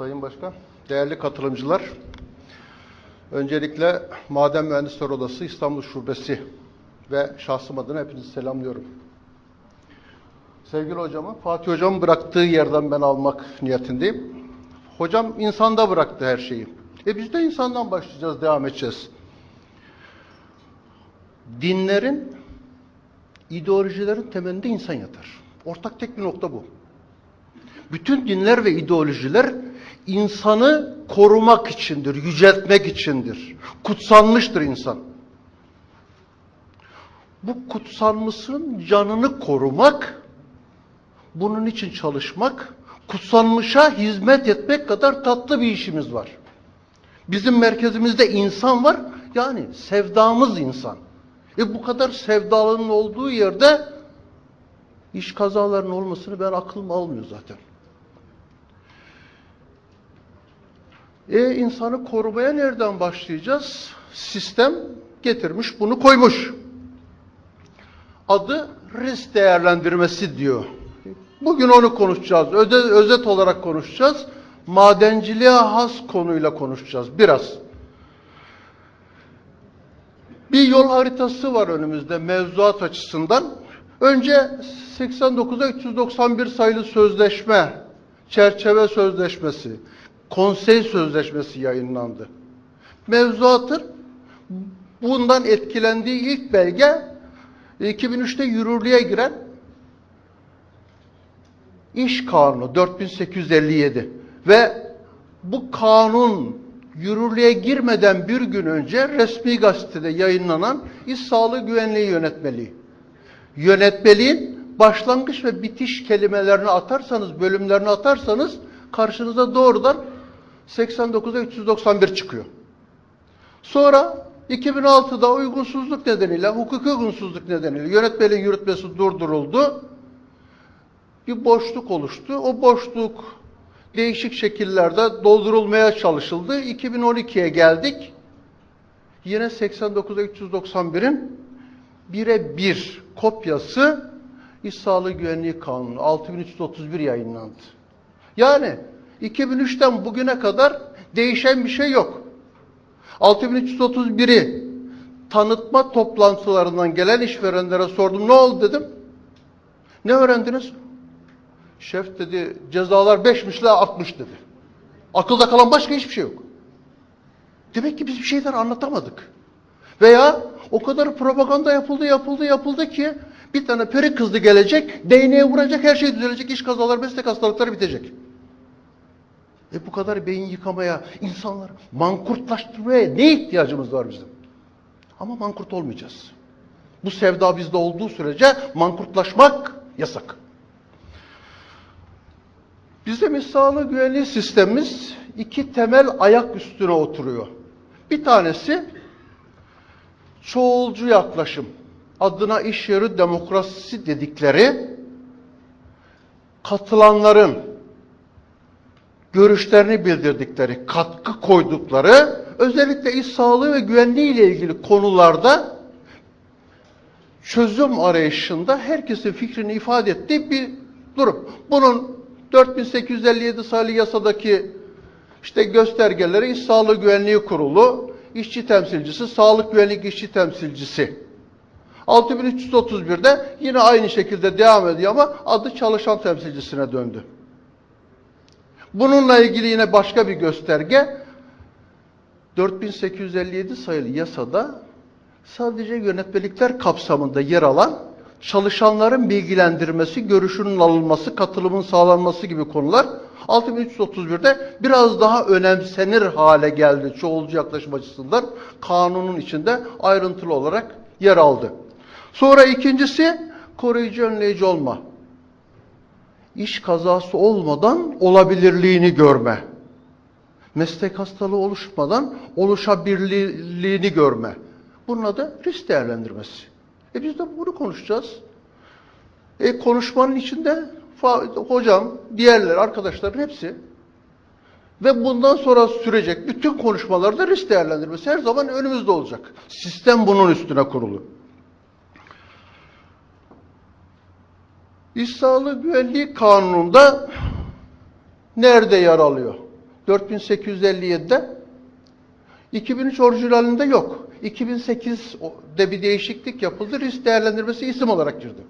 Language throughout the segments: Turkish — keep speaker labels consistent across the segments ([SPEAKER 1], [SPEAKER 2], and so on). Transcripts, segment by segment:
[SPEAKER 1] Sayın Başkan, değerli katılımcılar, öncelikle Maden Mühendisleri Odası İstanbul Şubesi ve şahsım adına hepinizi selamlıyorum. Sevgili hocamı, Fatih hocamın bıraktığı yerden ben almak niyetindeyim. Hocam insanda bıraktı her şeyi. E biz de insandan başlayacağız, devam edeceğiz. Dinlerin, ideolojilerin temelinde insan yatar. Ortak tek bir nokta bu. Bütün dinler ve ideolojiler insanı korumak içindir, yüceltmek içindir. Kutsanmıştır insan. Bu kutsanmışın canını korumak, bunun için çalışmak, kutsanmışa hizmet etmek kadar tatlı bir işimiz var. Bizim merkezimizde insan var, yani sevdamız insan. E bu kadar sevdalının olduğu yerde iş kazalarının olmasını ben aklım almıyor zaten. E insanı korumaya nereden başlayacağız? Sistem getirmiş, bunu koymuş. Adı risk değerlendirmesi diyor. Bugün onu konuşacağız. Öde, özet olarak konuşacağız. Madenciliğe has konuyla konuşacağız biraz. Bir yol haritası var önümüzde mevzuat açısından. Önce 89'a 391 sayılı sözleşme, çerçeve sözleşmesi, konsey sözleşmesi yayınlandı. Mevzuatın bundan etkilendiği ilk belge 2003'te yürürlüğe giren İş Kanunu 4857 ve bu kanun yürürlüğe girmeden bir gün önce resmi gazetede yayınlanan İş Sağlığı Güvenliği Yönetmeliği. Yönetmeliğin başlangıç ve bitiş kelimelerini atarsanız, bölümlerini atarsanız karşınıza doğrudan 89'a 391 çıkıyor. Sonra 2006'da uygunsuzluk nedeniyle, hukuki uygunsuzluk nedeniyle yönetmeliğin yürütmesi durduruldu. Bir boşluk oluştu. O boşluk değişik şekillerde doldurulmaya çalışıldı. 2012'ye geldik. Yine 89'a 391'in bire bir kopyası İş Sağlığı Güvenliği Kanunu 6331 yayınlandı. Yani 2003'ten bugüne kadar değişen bir şey yok. 6331'i tanıtma toplantılarından gelen işverenlere sordum. Ne oldu dedim. Ne öğrendiniz? Şef dedi cezalar 5'miş la 60 dedi. Akılda kalan başka hiçbir şey yok. Demek ki biz bir şeyler anlatamadık. Veya o kadar propaganda yapıldı yapıldı yapıldı ki bir tane peri kızdı gelecek, değneğe vuracak, her şey düzelecek, iş kazalar, meslek hastalıkları bitecek. E bu kadar beyin yıkamaya, insanları mankurtlaştırmaya ne ihtiyacımız var bizim? Ama mankurt olmayacağız. Bu sevda bizde olduğu sürece mankurtlaşmak yasak. Bizim sağlığı güvenliği sistemimiz iki temel ayak üstüne oturuyor. Bir tanesi çoğulcu yaklaşım. Adına iş yeri demokrasisi dedikleri katılanların görüşlerini bildirdikleri, katkı koydukları, özellikle iş sağlığı ve güvenliği ile ilgili konularda çözüm arayışında herkesin fikrini ifade ettiği bir durum. Bunun 4857 sayılı yasadaki işte göstergeleri İş Sağlığı Güvenliği Kurulu, işçi temsilcisi, sağlık güvenlik işçi temsilcisi. 6331'de yine aynı şekilde devam ediyor ama adı çalışan temsilcisine döndü. Bununla ilgili yine başka bir gösterge 4857 sayılı yasada sadece yönetmelikler kapsamında yer alan çalışanların bilgilendirmesi, görüşünün alınması, katılımın sağlanması gibi konular 6331'de biraz daha önemsenir hale geldi çoğulcu yaklaşım açısından kanunun içinde ayrıntılı olarak yer aldı. Sonra ikincisi koruyucu önleyici olma. İş kazası olmadan olabilirliğini görme. Meslek hastalığı oluşmadan oluşabilirliğini görme. Bunun adı risk değerlendirmesi. E biz de bunu konuşacağız. E konuşmanın içinde hocam, diğerler, arkadaşların hepsi ve bundan sonra sürecek bütün konuşmalarda risk değerlendirmesi her zaman önümüzde olacak. Sistem bunun üstüne kurulu. İş Sağlığı Güvenliği Kanunu'nda nerede yer alıyor? 4857'de 2003 orijinalinde yok. 2008'de bir değişiklik yapıldı. Risk değerlendirmesi isim olarak girdi.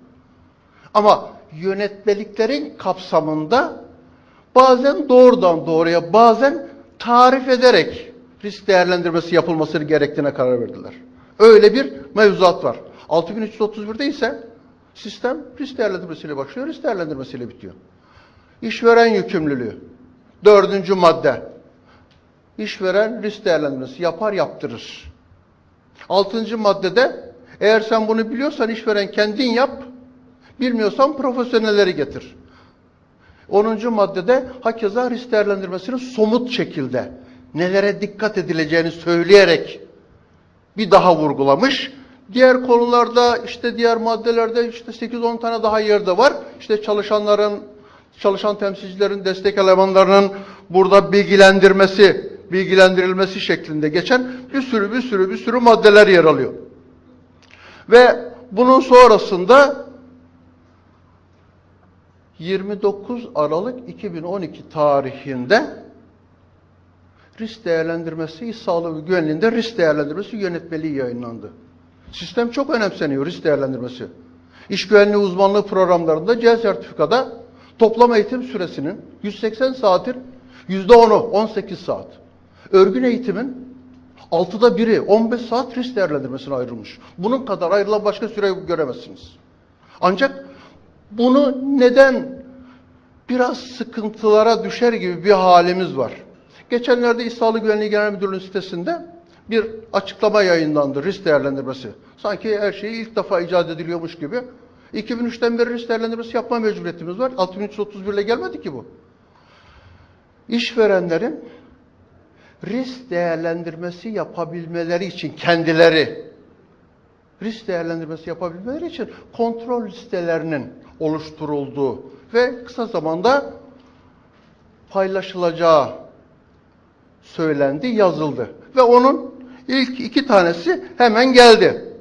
[SPEAKER 1] Ama yönetmeliklerin kapsamında bazen doğrudan doğruya bazen tarif ederek risk değerlendirmesi yapılmasını gerektiğine karar verdiler. Öyle bir mevzuat var. 6331'de ise sistem risk değerlendirmesiyle başlıyor, risk değerlendirmesiyle bitiyor. İşveren yükümlülüğü. Dördüncü madde. İşveren risk değerlendirmesi yapar yaptırır. Altıncı maddede eğer sen bunu biliyorsan işveren kendin yap, bilmiyorsan profesyonelleri getir. 10. maddede hakeza risk değerlendirmesini somut şekilde nelere dikkat edileceğini söyleyerek bir daha vurgulamış. Diğer konularda işte diğer maddelerde işte 8-10 tane daha yerde var. İşte çalışanların, çalışan temsilcilerin, destek elemanlarının burada bilgilendirmesi, bilgilendirilmesi şeklinde geçen bir sürü bir sürü bir sürü maddeler yer alıyor. Ve bunun sonrasında 29 Aralık 2012 tarihinde risk değerlendirmesi, sağlığı ve güvenliğinde risk değerlendirmesi yönetmeliği yayınlandı. Sistem çok önemseniyor risk değerlendirmesi. İş güvenliği uzmanlığı programlarında C sertifikada toplam eğitim süresinin 180 saatin %10'u 18 saat. Örgün eğitimin 6'da biri 15 saat risk değerlendirmesine ayrılmış. Bunun kadar ayrılan başka süre göremezsiniz. Ancak bunu neden biraz sıkıntılara düşer gibi bir halimiz var. Geçenlerde İş Sağlığı Güvenliği Genel Müdürlüğü sitesinde bir açıklama yayınlandı risk değerlendirmesi. Sanki her şey ilk defa icat ediliyormuş gibi. 2003'ten beri risk değerlendirmesi yapma mecburiyetimiz var. 6331 ile gelmedi ki bu. İşverenlerin risk değerlendirmesi yapabilmeleri için kendileri risk değerlendirmesi yapabilmeleri için kontrol listelerinin oluşturulduğu ve kısa zamanda paylaşılacağı söylendi, yazıldı. Ve onun ilk iki tanesi hemen geldi.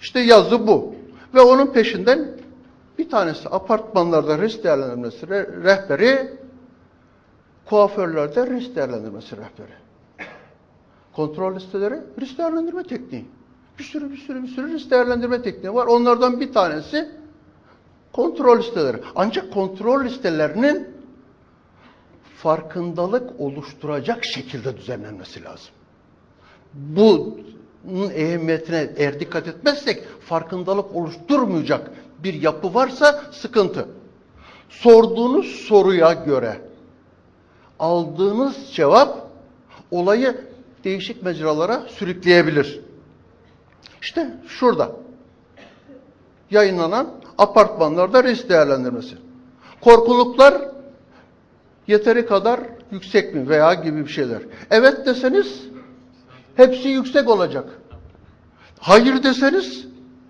[SPEAKER 1] İşte yazı bu. Ve onun peşinden bir tanesi apartmanlarda risk değerlendirmesi re- rehberi, kuaförlerde risk değerlendirmesi rehberi. Kontrol listeleri risk değerlendirme tekniği. Bir sürü bir sürü bir sürü risk değerlendirme tekniği var. Onlardan bir tanesi kontrol listeleri. Ancak kontrol listelerinin farkındalık oluşturacak şekilde düzenlenmesi lazım. Bunun ehemmiyetine eğer dikkat etmezsek farkındalık oluşturmayacak bir yapı varsa sıkıntı. Sorduğunuz soruya göre aldığınız cevap olayı değişik mecralara sürükleyebilir. İşte şurada yayınlanan apartmanlarda risk değerlendirmesi. Korkuluklar yeteri kadar yüksek mi veya gibi bir şeyler. Evet deseniz hepsi yüksek olacak. Hayır deseniz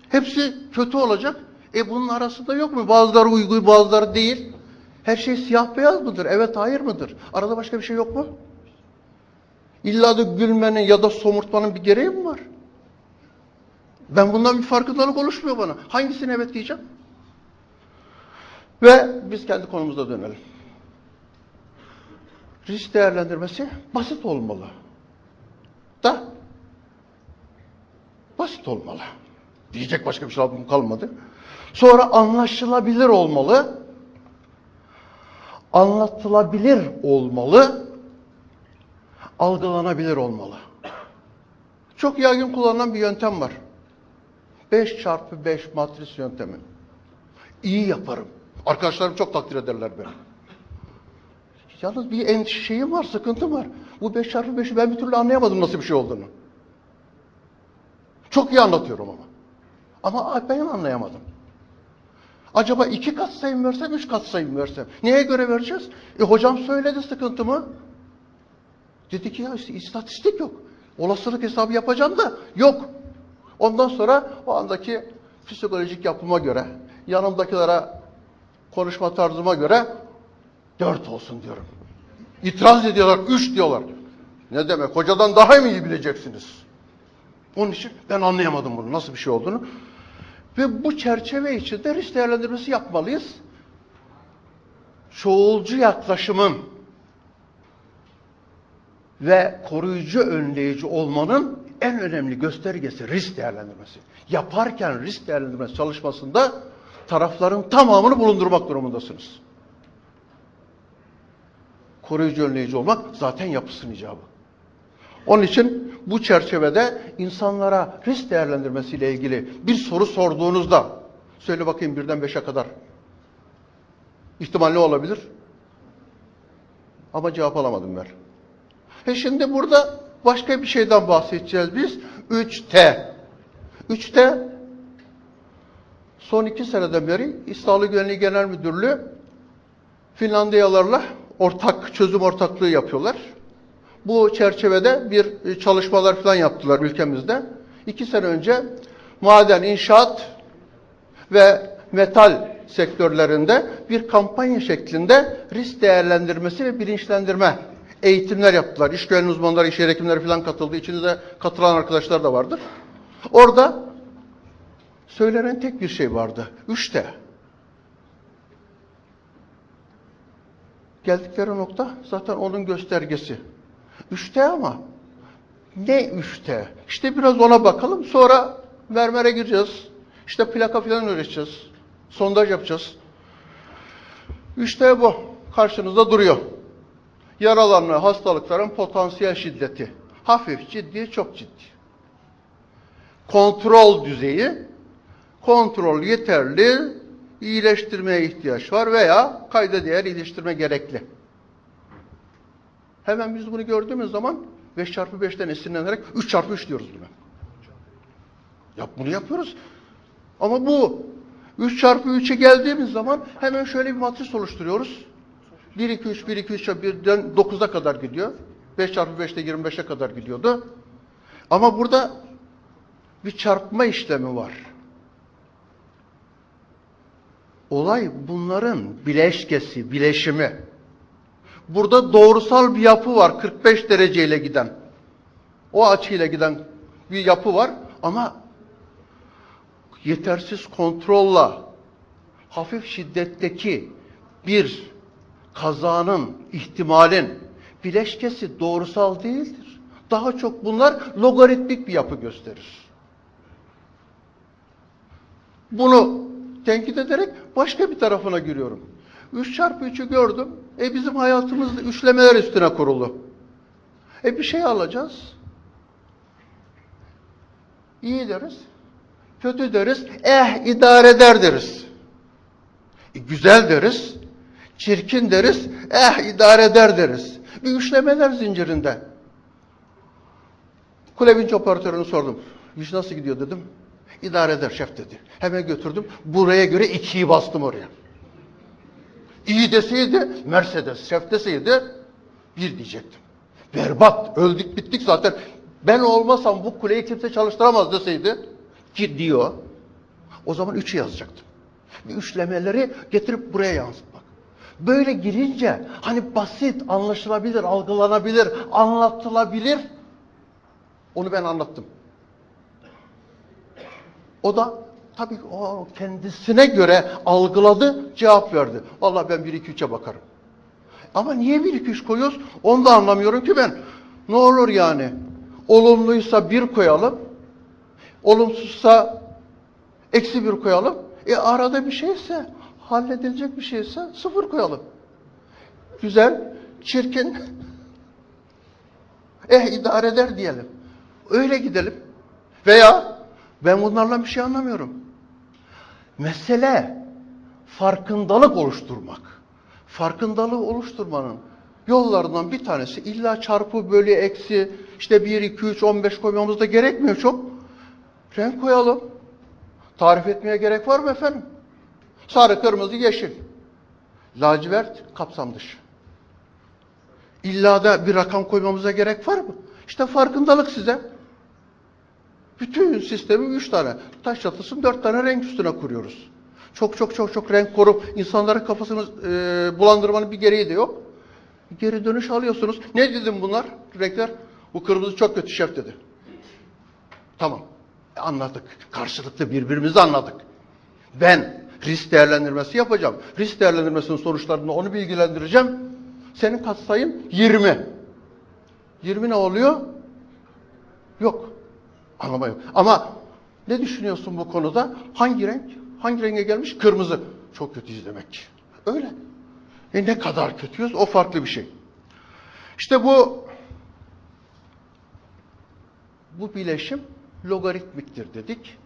[SPEAKER 1] hepsi kötü olacak. E bunun arasında yok mu? Bazıları uygun, bazıları değil. Her şey siyah beyaz mıdır? Evet, hayır mıdır? Arada başka bir şey yok mu? İlla da gülmenin ya da somurtmanın bir gereği mi var? Ben bundan bir farkındalık oluşmuyor bana. Hangisine evet diyeceğim? Ve biz kendi konumuza dönelim. Risk değerlendirmesi basit olmalı. Da basit olmalı. Diyecek başka bir şey kalmadı. Sonra anlaşılabilir olmalı. Anlatılabilir olmalı. Algılanabilir olmalı. Çok yaygın kullanılan bir yöntem var. 5 çarpı 5 matris yöntemi. İyi yaparım. Arkadaşlarım çok takdir ederler beni. Yalnız bir endişe şeyim var, sıkıntım var. Bu 5 çarpı 5'i ben bir türlü anlayamadım nasıl bir şey olduğunu. Çok iyi anlatıyorum ama. Ama ben anlayamadım. Acaba iki kat sayım versem, üç kat sayım versem? Neye göre vereceğiz? E hocam söyledi sıkıntımı. Dedi ki ya işte istatistik yok. Olasılık hesabı yapacağım da yok. Ondan sonra o andaki psikolojik yapıma göre, yanımdakilere konuşma tarzıma göre dört olsun diyorum. İtiraz ediyorlar, üç diyorlar. Ne demek? Hocadan daha mı iyi bileceksiniz? Onun için ben anlayamadım bunu, nasıl bir şey olduğunu. Ve bu çerçeve içinde risk değerlendirmesi yapmalıyız. Çoğulcu yaklaşımın ve koruyucu önleyici olmanın en önemli göstergesi risk değerlendirmesi. Yaparken risk değerlendirmesi çalışmasında tarafların tamamını bulundurmak durumundasınız. Koruyucu önleyici olmak zaten yapısının icabı. Onun için bu çerçevede insanlara risk değerlendirmesiyle ilgili bir soru sorduğunuzda söyle bakayım birden beşe kadar ihtimal ne olabilir? Ama cevap alamadım ben. E şimdi burada başka bir şeyden bahsedeceğiz biz. 3T. 3T son iki seneden beri Sağlığı Güvenliği Genel Müdürlüğü Finlandiyalarla ortak çözüm ortaklığı yapıyorlar. Bu çerçevede bir çalışmalar falan yaptılar ülkemizde. İki sene önce maden, inşaat ve metal sektörlerinde bir kampanya şeklinde risk değerlendirmesi ve bilinçlendirme eğitimler yaptılar. İş güvenliği uzmanları, iş yeri hekimleri falan katıldı. İçinizde katılan arkadaşlar da vardır. Orada söylenen tek bir şey vardı. Üçte. Geldikleri nokta zaten onun göstergesi. Üçte ama ne üçte? İşte biraz ona bakalım. Sonra mermere gireceğiz. İşte plaka falan üreteceğiz. Sondaj yapacağız. Üçte bu. Karşınızda duruyor. Yaralanma hastalıkların potansiyel şiddeti. Hafif, ciddi, çok ciddi. Kontrol düzeyi, kontrol yeterli, iyileştirmeye ihtiyaç var veya kayda değer iyileştirme gerekli. Hemen biz bunu gördüğümüz zaman 5 çarpı 5'ten esinlenerek 3 çarpı 3 diyoruz buna. Ya bunu yapıyoruz. Ama bu 3 çarpı 3'e geldiğimiz zaman hemen şöyle bir matris oluşturuyoruz. 1, 2, 3, 1, 2, 3, 1'den 9'a kadar gidiyor. 5 çarpı 5'te 25'e kadar gidiyordu. Ama burada bir çarpma işlemi var. Olay bunların bileşkesi, bileşimi. Burada doğrusal bir yapı var 45 dereceyle giden. O açıyla giden bir yapı var ama yetersiz kontrolla hafif şiddetteki bir kazanın, ihtimalin bileşkesi doğrusal değildir. Daha çok bunlar logaritmik bir yapı gösterir. Bunu tenkit ederek başka bir tarafına giriyorum. 3 çarpı 3'ü gördüm. E bizim hayatımızda üçlemeler üstüne kurulu. E bir şey alacağız. İyi deriz. Kötü deriz. Eh idare eder deriz. E, güzel deriz. Çirkin deriz. Eh idare eder deriz. Bir üçlemeler zincirinde. Kulebinç operatörünü sordum. İş nasıl gidiyor dedim. İdare eder şef dedi. Hemen götürdüm. Buraya göre ikiyi bastım oraya. İyi deseydi Mercedes, şef deseydi bir diyecektim. Berbat, öldük bittik zaten. Ben olmasam bu kuleyi kimse çalıştıramaz deseydi ki diyor. O zaman üçü yazacaktım. Bir üçlemeleri getirip buraya yansıtmak. Böyle girince hani basit, anlaşılabilir, algılanabilir, anlatılabilir. Onu ben anlattım. O da tabii o kendisine göre algıladı, cevap verdi. Vallahi ben 1 2 3'e bakarım. Ama niye 1 2 3 koyuyoruz? Onu da anlamıyorum ki ben. Ne olur yani? Olumluysa 1 koyalım. Olumsuzsa eksi 1 koyalım. E arada bir şeyse, halledilecek bir şeyse 0 koyalım. Güzel, çirkin. Eh idare eder diyelim. Öyle gidelim. Veya ben bunlarla bir şey anlamıyorum. Mesele farkındalık oluşturmak. Farkındalığı oluşturmanın yollarından bir tanesi illa çarpı bölü eksi işte 1, 2, 3, 15 koymamız da gerekmiyor çok. Renk koyalım. Tarif etmeye gerek var mı efendim? Sarı, kırmızı, yeşil. Lacivert kapsam dışı. İlla da bir rakam koymamıza gerek var mı? İşte farkındalık size. Bütün sistemi üç tane, taş çatısını dört tane renk üstüne kuruyoruz. Çok çok çok çok renk korup insanların kafasını e, bulandırmanın bir gereği de yok. Geri dönüş alıyorsunuz. Ne dedim bunlar renkler? Bu kırmızı çok kötü şef dedi. Tamam. E, anladık. Karşılıklı birbirimizi anladık. Ben risk değerlendirmesi yapacağım. Risk değerlendirmesinin sonuçlarında onu bilgilendireceğim. Senin katsayın 20. 20 ne oluyor? Yok. Anlama yok. Ama ne düşünüyorsun bu konuda? Hangi renk? Hangi renge gelmiş? Kırmızı. Çok kötüyüz demek. Öyle. E ne kadar kötüyüz? O farklı bir şey. İşte bu bu bileşim logaritmiktir dedik.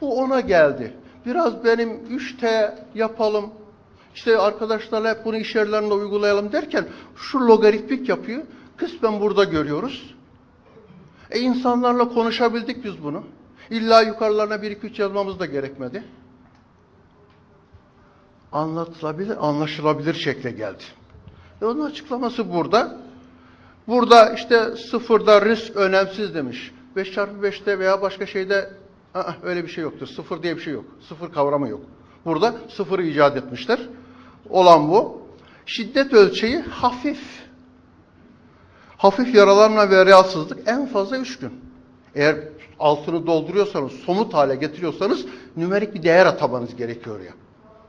[SPEAKER 1] Bu ona geldi. Biraz benim 3T yapalım. İşte arkadaşlarla hep bunu iş yerlerinde uygulayalım derken şu logaritmik yapıyı kısmen burada görüyoruz. E insanlarla konuşabildik biz bunu. İlla yukarılarına bir iki üç yazmamız da gerekmedi. Anlatılabilir, anlaşılabilir şekle geldi. E onun açıklaması burada. Burada işte sıfırda risk önemsiz demiş. 5 çarpı 5'te veya başka şeyde aa, öyle bir şey yoktur. Sıfır diye bir şey yok. Sıfır kavramı yok. Burada sıfırı icat etmişler. Olan bu. Şiddet ölçeği hafif. Hafif yaralanma ve rahatsızlık en fazla 3 gün. Eğer altını dolduruyorsanız, somut hale getiriyorsanız nümerik bir değer atamanız gerekiyor ya.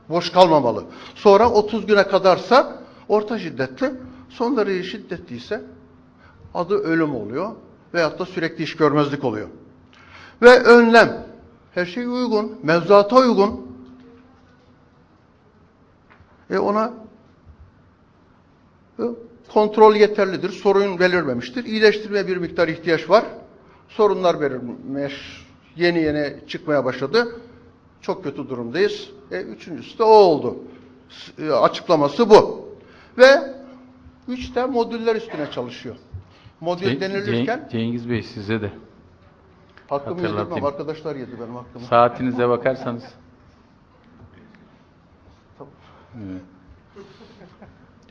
[SPEAKER 1] Boş kalmamalı. Sonra 30 güne kadarsa orta şiddetli, son derece şiddetliyse adı ölüm oluyor veyahut da sürekli iş görmezlik oluyor. Ve önlem. Her şey uygun, mevzuata uygun. E ona e, kontrol yeterlidir, sorun belirmemiştir. İyileştirmeye bir miktar ihtiyaç var. Sorunlar belirmiş, yeni yeni çıkmaya başladı. Çok kötü durumdayız. E, üçüncüsü de o oldu. E, açıklaması bu. Ve üç de modüller üstüne çalışıyor. Modül
[SPEAKER 2] Ce-
[SPEAKER 1] denilirken
[SPEAKER 2] Ce- Cengiz Bey size de
[SPEAKER 1] hakkımı yedirmem. Arkadaşlar yedi benim hakkımı.
[SPEAKER 2] saatinize bakarsanız. Evet.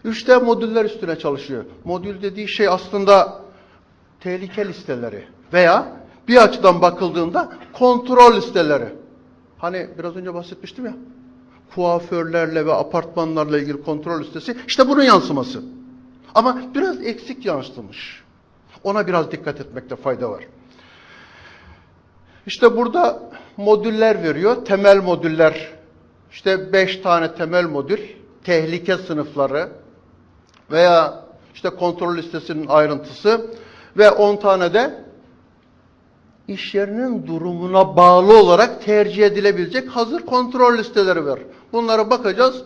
[SPEAKER 1] Üçte modüller üstüne çalışıyor. Modül dediği şey aslında tehlike listeleri veya bir açıdan bakıldığında kontrol listeleri. Hani biraz önce bahsetmiştim ya. Kuaförlerle ve apartmanlarla ilgili kontrol listesi işte bunun yansıması. Ama biraz eksik yansıtılmış. Ona biraz dikkat etmekte fayda var. İşte burada modüller veriyor. Temel modüller. İşte beş tane temel modül. Tehlike sınıfları veya işte kontrol listesinin ayrıntısı ve 10 tane de iş yerinin durumuna bağlı olarak tercih edilebilecek hazır kontrol listeleri var. Bunlara bakacağız.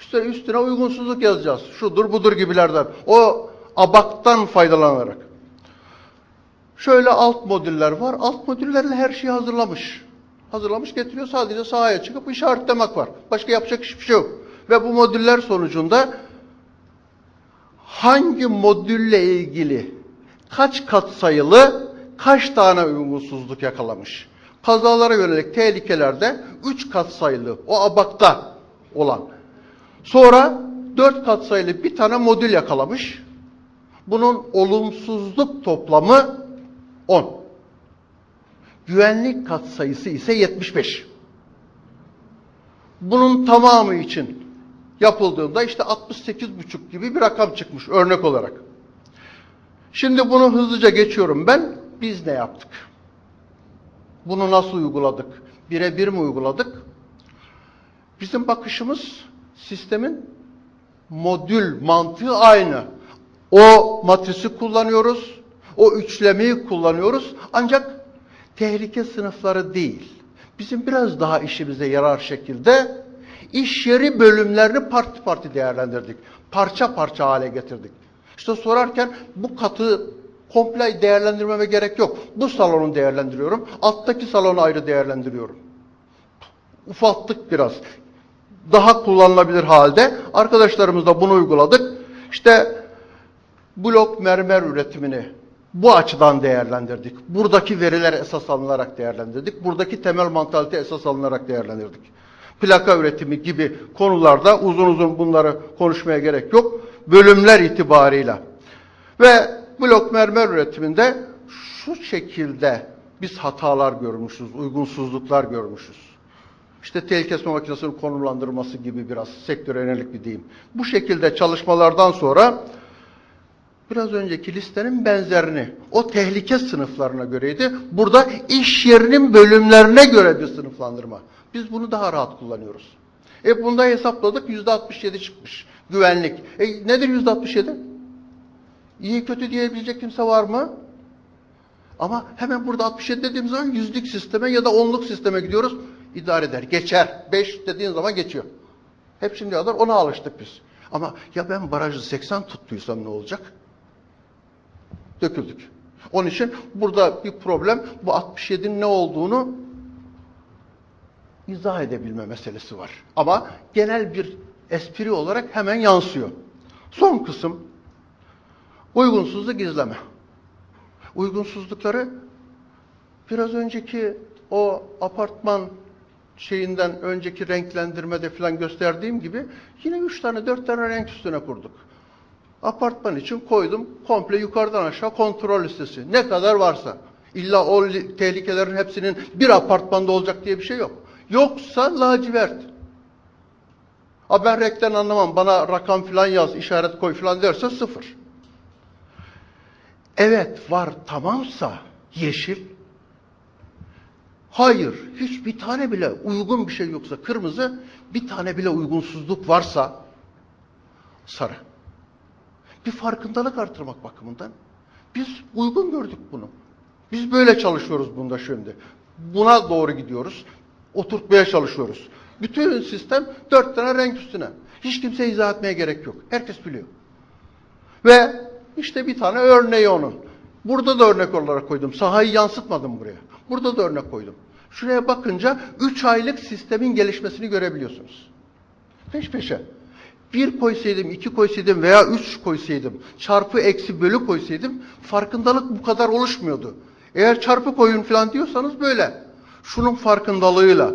[SPEAKER 1] İşte üstüne uygunsuzluk yazacağız. Şudur budur gibilerden. O abaktan faydalanarak. Şöyle alt modüller var. Alt modüllerle her şeyi hazırlamış. Hazırlamış getiriyor. Sadece sahaya çıkıp işaretlemek var. Başka yapacak hiçbir şey yok. Ve bu modüller sonucunda hangi modülle ilgili kaç kat sayılı kaç tane uygunsuzluk yakalamış. Kazalara yönelik tehlikelerde 3 kat sayılı o abakta olan. Sonra 4 kat sayılı bir tane modül yakalamış. Bunun olumsuzluk toplamı 10. Güvenlik kat sayısı ise 75. Bunun tamamı için yapıldığında işte 68,5 gibi bir rakam çıkmış örnek olarak. Şimdi bunu hızlıca geçiyorum ben. Biz ne yaptık? Bunu nasıl uyguladık? Birebir mi uyguladık? Bizim bakışımız sistemin modül mantığı aynı. O matrisi kullanıyoruz. O üçlemeyi kullanıyoruz. Ancak tehlike sınıfları değil. Bizim biraz daha işimize yarar şekilde iş yeri bölümlerini parti parti değerlendirdik. Parça parça hale getirdik. İşte sorarken bu katı komple değerlendirmeme gerek yok. Bu salonu değerlendiriyorum. Alttaki salonu ayrı değerlendiriyorum. Ufalttık biraz. Daha kullanılabilir halde. Arkadaşlarımız da bunu uyguladık. İşte blok mermer üretimini bu açıdan değerlendirdik. Buradaki veriler esas alınarak değerlendirdik. Buradaki temel mantalite esas alınarak değerlendirdik. Plaka üretimi gibi konularda uzun uzun bunları konuşmaya gerek yok. Bölümler itibarıyla. Ve blok mermer üretiminde şu şekilde biz hatalar görmüşüz, uygunsuzluklar görmüşüz. İşte tel kesme makinesinin konumlandırması gibi biraz sektöre yönelik bir deyim. Bu şekilde çalışmalardan sonra biraz önceki listenin benzerini o tehlike sınıflarına göreydi. Burada iş yerinin bölümlerine göre bir sınıflandırma. Biz bunu daha rahat kullanıyoruz. E bunda hesapladık yüzde 67 çıkmış. Güvenlik. E nedir yüzde 67? İyi kötü diyebilecek kimse var mı? Ama hemen burada 67 dediğimiz zaman yüzlük sisteme ya da onluk sisteme gidiyoruz. İdare eder. Geçer. 5 dediğin zaman geçiyor. Hep şimdiye kadar ona alıştık biz. Ama ya ben barajı 80 tuttuysam ne olacak? Döküldük. Onun için burada bir problem bu 67'nin ne olduğunu izah edebilme meselesi var. Ama genel bir espri olarak hemen yansıyor. Son kısım uygunsuzluk gizleme. Uygunsuzlukları biraz önceki o apartman şeyinden önceki renklendirmede falan gösterdiğim gibi yine üç tane dört tane renk üstüne kurduk. Apartman için koydum komple yukarıdan aşağı kontrol listesi. Ne kadar varsa. İlla o li- tehlikelerin hepsinin bir apartmanda olacak diye bir şey yok. Yoksa lacivert. Ha ben renkten anlamam. Bana rakam falan yaz, işaret koy falan derse sıfır. Evet var tamamsa yeşil. Hayır hiçbir tane bile uygun bir şey yoksa kırmızı, bir tane bile uygunsuzluk varsa sarı. Bir farkındalık artırmak bakımından biz uygun gördük bunu. Biz böyle çalışıyoruz bunda şimdi. Buna doğru gidiyoruz. Oturtmaya çalışıyoruz. Bütün sistem dört tane renk üstüne. Hiç kimse izah etmeye gerek yok. Herkes biliyor. Ve işte bir tane örneği onun. Burada da örnek olarak koydum. Sahayı yansıtmadım buraya. Burada da örnek koydum. Şuraya bakınca 3 aylık sistemin gelişmesini görebiliyorsunuz. Peş peşe. Bir koysaydım, iki koysaydım veya üç koysaydım, çarpı eksi bölü koysaydım farkındalık bu kadar oluşmuyordu. Eğer çarpı koyun falan diyorsanız böyle. Şunun farkındalığıyla,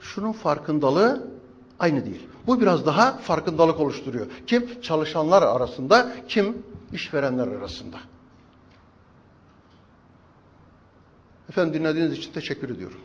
[SPEAKER 1] şunun farkındalığı aynı değil. Bu biraz daha farkındalık oluşturuyor. Kim? Çalışanlar arasında, kim? işverenler arasında. Efendim dinlediğiniz için teşekkür ediyorum.